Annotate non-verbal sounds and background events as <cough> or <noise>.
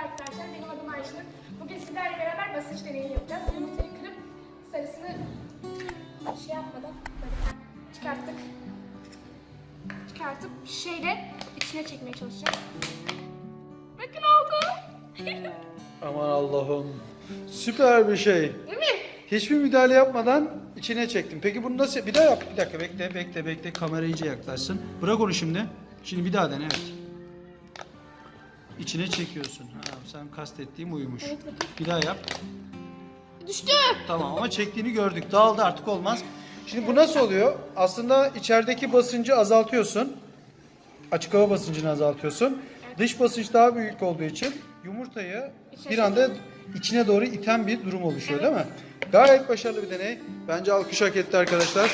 arkadaşlar. Benim adım Ayşenur. Bugün sizlerle beraber basınç deneyi yapacağız. Yumurtayı kırıp sarısını şey yapmadan böyle çıkarttık. Çıkartıp şeyle içine çekmeye çalışacağız. Bakın oldu. <laughs> Aman Allah'ım. Süper bir şey. Değil mi? Hiçbir müdahale yapmadan içine çektim. Peki bunu nasıl... Bir daha yap. Bir dakika bekle, bekle, bekle. Kamera iyice yaklaşsın. Bırak onu şimdi. Şimdi bir daha dene. Evet. İçine çekiyorsun. Ha, sen kastettiğim uyumuş. Bir daha yap. Düştü. Tamam ama çektiğini gördük. Dağıldı artık olmaz. Şimdi bu nasıl oluyor? Aslında içerideki basıncı azaltıyorsun. Açık hava basıncını azaltıyorsun. Dış basınç daha büyük olduğu için yumurtayı bir anda içine doğru iten bir durum oluşuyor değil mi? Gayet başarılı bir deney. Bence alkış hak etti arkadaşlar.